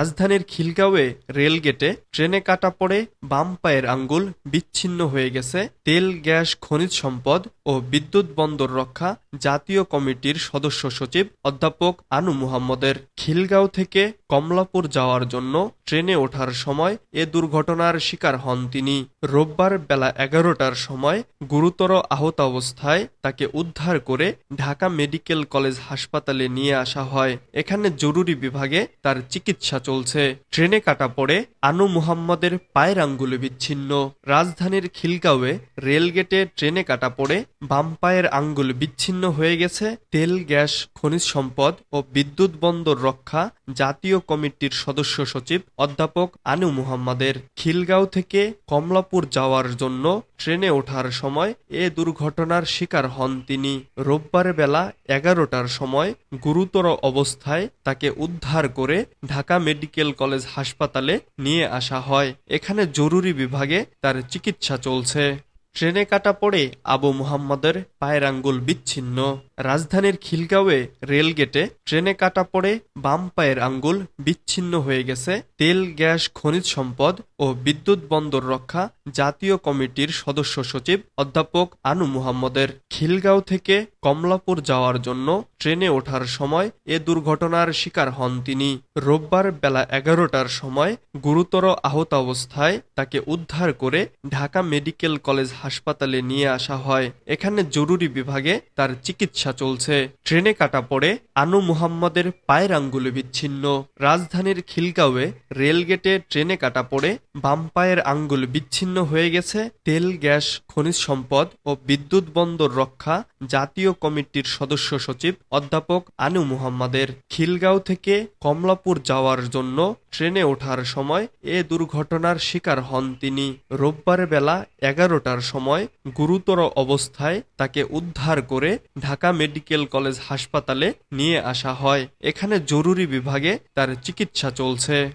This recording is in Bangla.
রাজধানীর খিলগাঁওয়ে রেলগেটে ট্রেনে কাটা পড়ে বাম পায়ের আঙ্গুল বিচ্ছিন্ন হয়ে গেছে। তেল, গ্যাস, খনিজ সম্পদ ও বিদ্যুৎ বন্দর রক্ষা জাতীয় কমিটির সদস্য সচিব অধ্যাপক আনু মুহাম্মদের। খিলগাঁও থেকে কমলাপুর যাওয়ার জন্য ট্রেনে ওঠার সময় এ দুর্ঘটনার শিকার হন তিনি। রোববার বেলা এগারোটার সময় গুরুতর আহত অবস্থায় তাকে উদ্ধার করে ঢাকা মেডিকেল কলেজ হাসপাতালে নিয়ে আসা হয়। এখানে জরুরি বিভাগে তার চিকিৎসা চলছে। ট্রেনে কাটা পড়ে আনু মুহাম্মদের পায়ের আঙ্গুলে বিচ্ছিন্ন। রাজধানীর খিলগাঁওয়ে রেলগেটে ট্রেনে কাটা পড়ে বাম পায়ের আঙ্গুল বিচ্ছিন্ন হয়ে গেছে তেল, গ্যাস, খনিজ সম্পদ ও বিদ্যুৎ বন্দর রক্ষা জাতীয় কমিটির সদস্য সচিব অধ্যাপক আনু মুহাম্মদের। খিলগাঁও থেকে কমলাপুর যাওয়ার জন্য ট্রেনে ওঠার সময় এ দুর্ঘটনার শিকার হন তিনি। রোববার বেলা এগারোটার সময় গুরুতর অবস্থায় তাকে উদ্ধার করে ঢাকা মেডিকেল কলেজ হাসপাতালে নিয়ে আসা হয়। এখানে জরুরি বিভাগে তার চিকিৎসা চলছে। ট্রেনে কাটা পড়ে আবু মুহাম্মদের পায়ের আঙ্গুল বিচ্ছিন্ন। রাজধানীর খিলগাঁওয়ে রেলগেটে ট্রেনে কাটা পড়ে বাম পায়ের আঙ্গুল বিচ্ছিন্ন হয়ে গেছে। তেল, গ্যাস, খনিজ সম্পদ ও বিদ্যুৎ বন্দর রক্ষা জাতীয় কমিটির সদস্য সচিব অধ্যাপক আনু মুহাম্মদের। খিলগাঁও থেকে কমলাপুর যাওয়ার জন্য ট্রেনে ওঠার সময় এ দুর্ঘটনার শিকার হন তিনি। রোববার বেলা এগারোটার সময় গুরুতর আহত অবস্থায় তাকে উদ্ধার করে ঢাকা মেডিকেল কলেজ হাসপাতালে নিয়ে আসা হয়। এখানে জরুরি বিভাগে তার চিকিৎসা চলছে। ট্রেনে কাটা পড়ে আনু মুহাম্মদের পায়ের আঙ্গুলে বিচ্ছিন্ন। রাজধানীর খিলগাঁওয়ে রেলগেটে ট্রেনে কাটা পড়ে বাম পায়ের আঙ্গুল বিচ্ছিন্ন হয়ে গেছে তেল, গ্যাস খনিজ সম্পদ ও বিদ্যুৎ বন্দর রক্ষা জাতীয় কমিটির সদস্য সচিব অধ্যাপক আনু মুহাম্মদের। খিলগাঁও থেকে কমলাপুর যাওয়ার জন্য ট্রেনে ওঠার সময় এ দুর্ঘটনার শিকার হন তিনি। রোববার বেলা এগারোটার সময় গুরুতর অবস্থায় তাকে উদ্ধার করে ঢাকা মেডিকেল কলেজ হাসপাতালে নিয়ে আসা হয়। এখানে জরুরি বিভাগে তার চিকিৎসা চলছে।